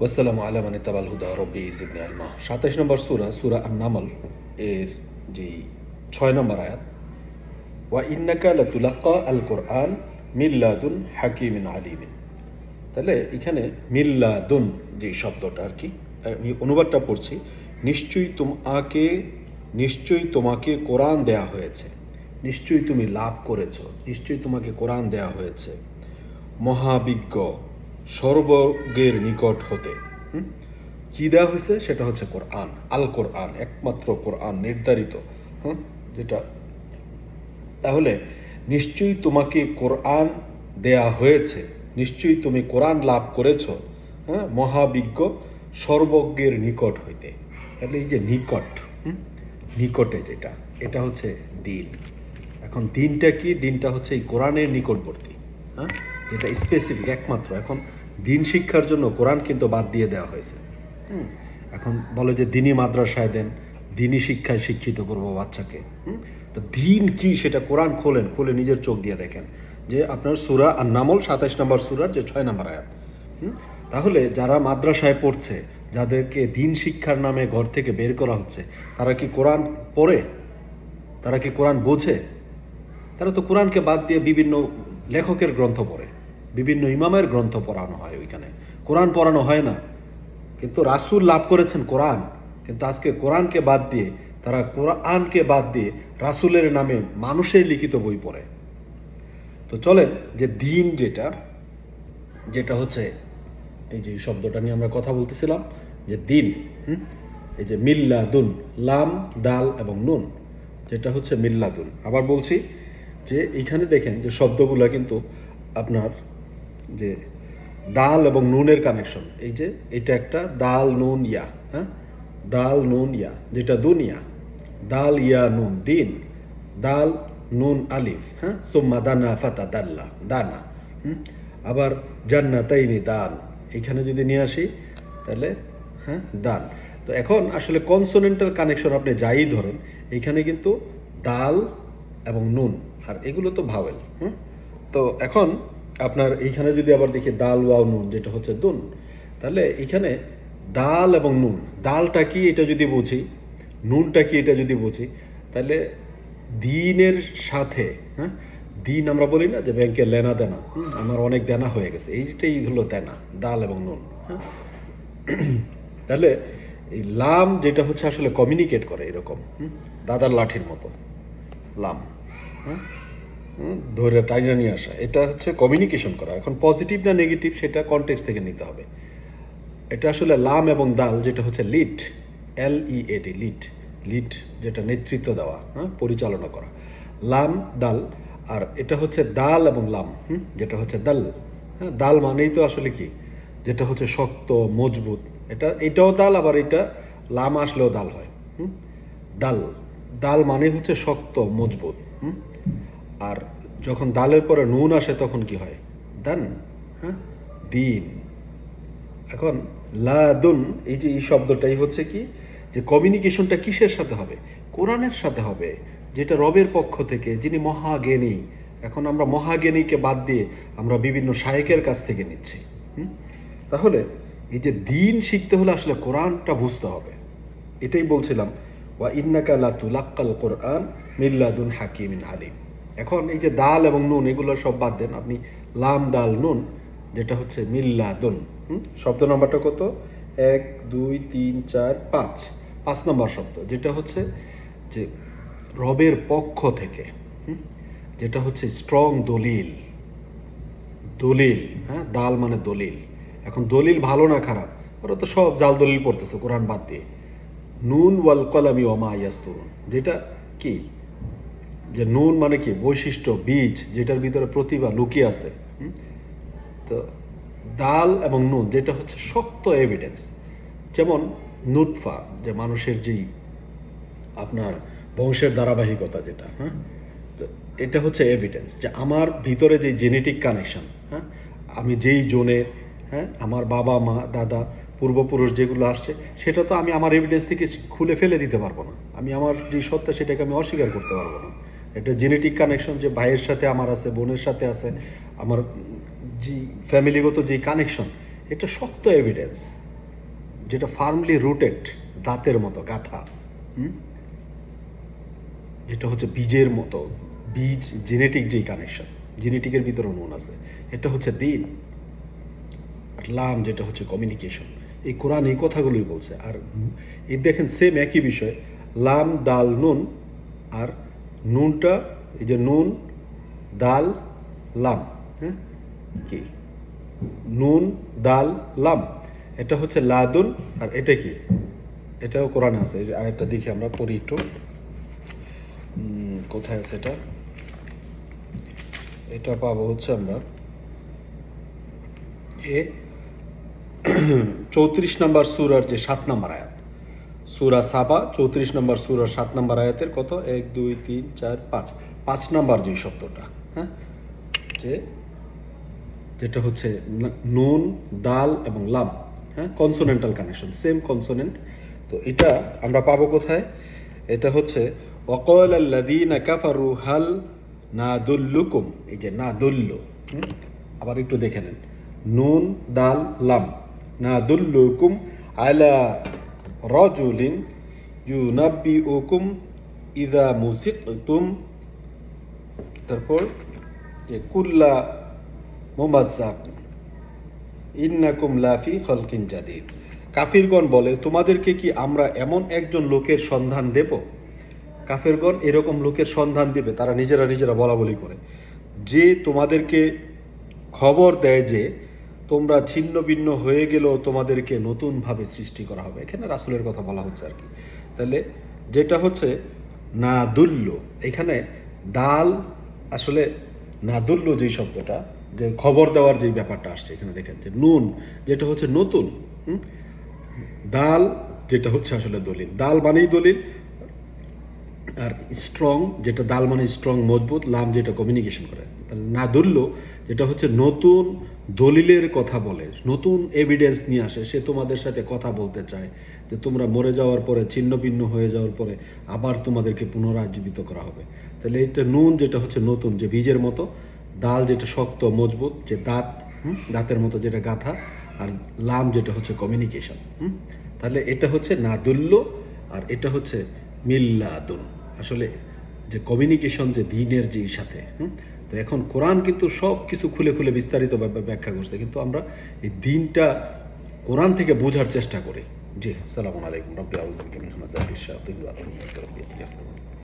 ওয়াসালামু আলা মানে তাবাল হুদা রব্বি ইজিবনে আলমা। সাতাইশ নম্বর সুরা সুরা আন নামল এর যে ছয় নম্বর আয়াত, ওয়া ইন্নাকা লাতুলাক্কা আল কোরআন মিল্লাদুন হাকিমিন আলিমিন। তাহলে এখানে মিল্লাদুন যে শব্দটা আর কি, আমি অনুবাদটা পড়ছি, নিশ্চয়ই তোমাকে নিশ্চয়ই তোমাকে কোরআন দেয়া হয়েছে। নিশ্চয়ই তুমি লাভ করেছ। নিশ্চয়ই তোমাকে কোরআন দেয়া হয়েছে। মহাবিজ্ঞ সর্বজ্ঞের নিকট হতে। কি দেওয়া হয়েছে সেটা হচ্ছে কোরআন আল কোরআন একমাত্র কোরআন নির্ধারিত। হুম? যেটা তাহলে নিশ্চয়ই তোমাকে কোরআন দেয়া হয়েছে, নিশ্চয়ই তুমি কোরআন লাভ করেছ হ্যাঁ? মহাবিজ্ঞ সর্বজ্ঞের নিকট হইতে। তাহলে এই যে নিকট? নিকটে যেটা, এটা হচ্ছে দিন। এখন দিনটা কি? দিনটা হচ্ছে এই কোরআনের নিকটবর্তী হ্যাঁ? যেটা স্পেসিফিক একমাত্র। এখন দিন শিক্ষার জন্য কোরআন কিন্তু বাদ দিয়ে দেওয়া হয়েছে। এখন বলে যে দিনই মাদ্রাসায় দেন, দিনই শিক্ষায় শিক্ষিত করব বাচ্চাকে। তো দিন কি সেটা কোরআন খোলেন, খুলে নিজের চোখ দিয়ে দেখেন। যে আপনার সুরা আর নামল সাতাইশ নম্বর সুরার যে ছয় নম্বর আয়াত? তাহলে যারা মাদ্রাসায় পড়ছে, যাদেরকে দিন শিক্ষার নামে ঘর থেকে বের করা হচ্ছে, তারা কি কোরআন পড়ে? তারা কি কোরআন বোঝে? তারা তো কোরআনকে বাদ দিয়ে বিভিন্ন লেখকের গ্রন্থ পড়ে। বিভিন্ন ইমামের গ্রন্থ পড়ানো হয় ওইখানে। কোরআন পড়ানো হয় না। কিন্তু রাসূল লাভ করেছেন কোরআন। কিন্তু আজকে কোরআনকে বাদ দিয়ে, তারা কোরআনকে বাদ দিয়ে রাসূলের নামে মানুষের লিখিত বই পড়ে। তো চলেন যে দিন যেটা যেটা হচ্ছে এই যে শব্দটা নিয়ে আমরা কথা বলতেছিলাম, যে দিন? এই যে মিল্লাদুন, লাম, দাল এবং নুন, যেটা হচ্ছে মিল্লাদুন। আবার বলছি যে এখানে দেখেন যে শব্দগুলো কিন্তু আপনার যে দাল এবং নুনের কানেকশন এই যে এটা একটা দাল, নুন, ইয়া হ্যাঁ? দাল, নুন, ইয়া, যেটা দুনিয়া দাল, ইয়া, নুন, দিন। দাল, নুন, আলিফ হ্যাঁ? সুম্মা দানা ফাতা দাল্লা, দানা? আবার জান্নাতাইনি দান। এখানে যদি নিয়ে আসি, তাহলে হ্যাঁ? দান। তো এখন আসলে কনসোনেন্টাল কানেকশন আপনি যাই ধরেন, এখানে কিন্তু দাল এবং নুন, আর এগুলো তো ভাওয়েল হুম? তো এখন আপনার এইখানে যদি আবার দেখি দাল ওয়াও নুন, যেটা হচ্ছে দুন, তাহলে এখানে দাল এবং নুন, দালটা কি এটা যদি বুঝি, নুনটা কি এটা যদি বুঝি, তাহলে দিনের সাথে হ্যাঁ দিন আমরা বলি না যে ব্যাংকে লেনা দেনা আমার অনেক দেনা হয়ে গেছে, এইটাই হলো দেনা, দাল এবং নুন হ্যাঁ। তাহলে এই লাম যেটা হচ্ছে আসলে কমিউনিকেট করে এরকম দাদার লাঠির মতো, লাম হ্যাঁ। ধরে টাইনা নিয়ে আসা। এটা হচ্ছে কমিউনিকেশন করা। এখন পজিটিভ না নেগেটিভ সেটা কনটেক্স থেকে নিতে হবে। এটা আসলে লাম এবং দাল, যেটা হচ্ছে lead L E D lead lead যেটা নেতৃত্ব দেওয়া হ্যাঁ পরিচালনা করা। লাম, দাল, আর এটা হচ্ছে দাল এবং লাম যেটা হচ্ছে দাল। হ্যাঁ দাল মানেই তো আসলে কি? যেটা হচ্ছে শক্ত, মজবুত। এটা, এটাও দাল, আবার এটা লাম আসলেও দাল হয়, হুম। দাল দাল মানে হচ্ছে শক্ত, মজবুত, হুম। আর যখন দালের পরে নুন আসে, তখন কি হয়? দান হ্যাঁ? দিন। এখন লাদুন এই যে এই শব্দটাই হচ্ছে কি? যে কমিউনিকেশনটা কিসের সাথে হবে? কোরআনের সাথে হবে, যেটা রবের পক্ষ থেকে, যিনি মহাজ্ঞানী। এখন আমরা মহাজ্ঞানীকে বাদ দিয়ে আমরা বিভিন্ন শায়েকের কাছ থেকে নিচ্ছি? তাহলে এই যে দিন শিখতে হলে আসলে কোরআনটা বুঝতে হবে। এটাই বলছিলাম, ওয়া ইন্নাকা লা তুলাক্কাল কোরআন মিল্লাদুন হাকিমিন আলিম। এখন এই যে দাল এবং নুন, এগুলো সব বাদ দেন। আপনি লাম দাল, নুন, যেটা হচ্ছে মিল্লাদুন? শব্দ নাম্বারটা কত? এক, দুই, তিন, চার, পাঁচ। পাঁচ নম্বর শব্দ, যেটা হচ্ছে যে রবের পক্ষ থেকে? যেটা হচ্ছে স্ট্রং দলিল। দলিল হ্যাঁ? দাল মানে দলিল। এখন দলিল ভালো না খারাপ? ওরা তো সব জাল দলিল পড়তেছে, কোরআন বাদ দিয়ে। নুন ওয়াল কলামি ওমা ইয়াস্তুরুন, যেটা কি? যে নুন মানে কি? বৈশিষ্ট্য, বীজ, যেটার ভিতরে প্রতিভা লুকিয়ে আছে? তো ডাল এবং নুন, যেটা হচ্ছে শক্ত এভিডেন্স যেমন নুৎফা যে মানুষের যেই আপনার বংশের ধারাবাহিকতা যেটা হ্যাঁ? তো এটা হচ্ছে এভিডেন্স যে আমার ভিতরে যে জেনেটিক কানেকশন হ্যাঁ? আমি যেই জোনের হ্যাঁ? আমার বাবা, মা, দাদা, পূর্বপুরুষ যেগুলো আসছে, সেটা তো আমি আমার এভিডেন্স থেকে খুলে ফেলে দিতে পারব না। আমি আমার যে সত্তা, সেটাকে আমি অস্বীকার করতে পারব না। এটা জেনেটিক কানেকশন যে ভাইয়ের সাথে আমার আছে, বোনের সাথে আছে, আমার যে ফ্যামিলিগত যে কানেকশন এটা শক্ত এভিডেন্স যেটা ফার্মলি রুটেড দাঁতের মতো, গাথা? যেটা হচ্ছে বীজের মতো, বীজ জেনেটিক যেই কানেকশন জেনেটিকের ভিতরে নুন আছে, এটা হচ্ছে দিন লাম, যেটা হচ্ছে কমিউনিকেশন এই কোরআন এই কথাগুলোই বলছে আর এই দেখেন সেম একই বিষয়, লাম, দাল, নুন আর নুনটা, এই যে নুন দাল লাম হ্যাঁ? কি? নুন দাল লাম। এটা হচ্ছে লাদুন, আর এটা কি? এটাও কোরআনে আছে। একটা দেখি আমরা, পড়ি একটু। কোথায় আছে এটা? এটা পাবো হচ্ছে আমরা এ চৌত্রিশ নম্বর সুরার যে সাত নম্বর আয়াত। সুরা সাবা, চৌত্রিশ নম্বর সুরার সাত নম্বর আয়াতের কত? এক, দুই, তিন, চার, পাঁচ। পাঁচ নম্বর যে শব্দটা হ্যাঁ? যে, যেটা হচ্ছে নুন, দাল এবং লাম হ্যাঁ? কনসোনেন্টাল কানেকশন সেম কনসোনেন্ট তো এটা আমরা পাবো কোথায়? এটা হচ্ছে, অকল আল্লাদিনা কাফারু হাল না দুল্লুকুম এই যে না দুল্লু আবার একটু দেখে নেন। নুন, দাল, লাম না দুল্লুকুম আলা রজুলিন ইউনাব্বিউকুম ইদা মুসিকতুম তারপর যে কুল্লা মুমাজ্জাক ইন্নাকুম লাফি খলকিন জাদিদ কাফিরগণ বলে, তোমাদেরকে কি আমরা এমন একজন লোকের সন্ধান দেব? কাফেরগণ এরকম লোকের সন্ধান দেবে, তারা নিজেরা নিজেরা বলা বলি করে। যে তোমাদেরকে খবর দেয় যে তোমরা ছিন্ন ভিন্ন হয়ে গেলেও তোমাদেরকে নতুনভাবে সৃষ্টি করা হবে। এখানে রাসুলের কথা বলা হচ্ছে আর কি। তাহলে যেটা হচ্ছে না দুল্য এখানে ডাল আসলে না দুল্য যেই শব্দটা, যে খবর দেওয়ার যেই ব্যাপারটা আসছে, এখানে দেখেন যে নুন যেটা হচ্ছে নতুন? দাল যেটা হচ্ছে আসলে দলিল। দাল মানেই দলিল আর স্ট্রং যেটা দাল মানে স্ট্রং মজবুত, লাম যেটা কমিউনিকেশন করে। না ধরল যেটা হচ্ছে নতুন দলিলের কথা বলে, নতুন এভিডেন্স নিয়ে আসে, সে তোমাদের সাথে কথা বলতে চায়, যে তোমরা মরে যাওয়ার পরে ছিন্ন ভিন্ন হয়ে যাওয়ার পরে, আবার তোমাদেরকে পুনরায় জীবিত করা হবে। তাহলে এটা নুন, যেটা হচ্ছে নতুন, যে বীজের মতো, দাল যেটা শক্ত, মজবুত, যে দাঁত দাঁতের মতো যেটা গাথা, আর লাম যেটা হচ্ছে কমিউনিকেশন তাহলে এটা হচ্ছে না নাদুল্য, আর এটা হচ্ছে মিল্লাদুন। আসলে যে কমিউনিকেশন যে দিনের যে সাথে তো এখন কোরআন কিন্তু সব কিছু খুলে খুলে বিস্তারিত ব্যাখ্যা করছে। কিন্তু আমরা এই দিনটা কোরআন থেকে বোঝার চেষ্টা করি। জি সালামু আলাইকুম। রব্বি